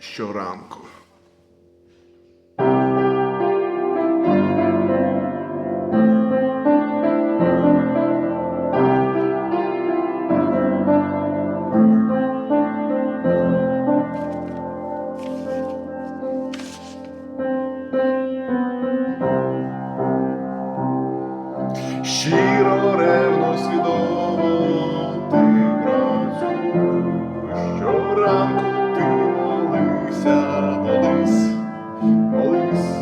щоранку. She Колися, колись, колись,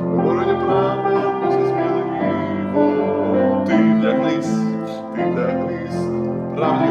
у вороні правди одну сміливо. Ти вдягнись, ти вдягнись, правді.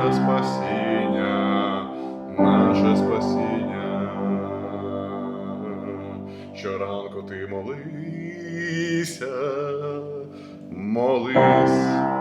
наше спасіння, наше спасіння, щоранку ти молися, молись.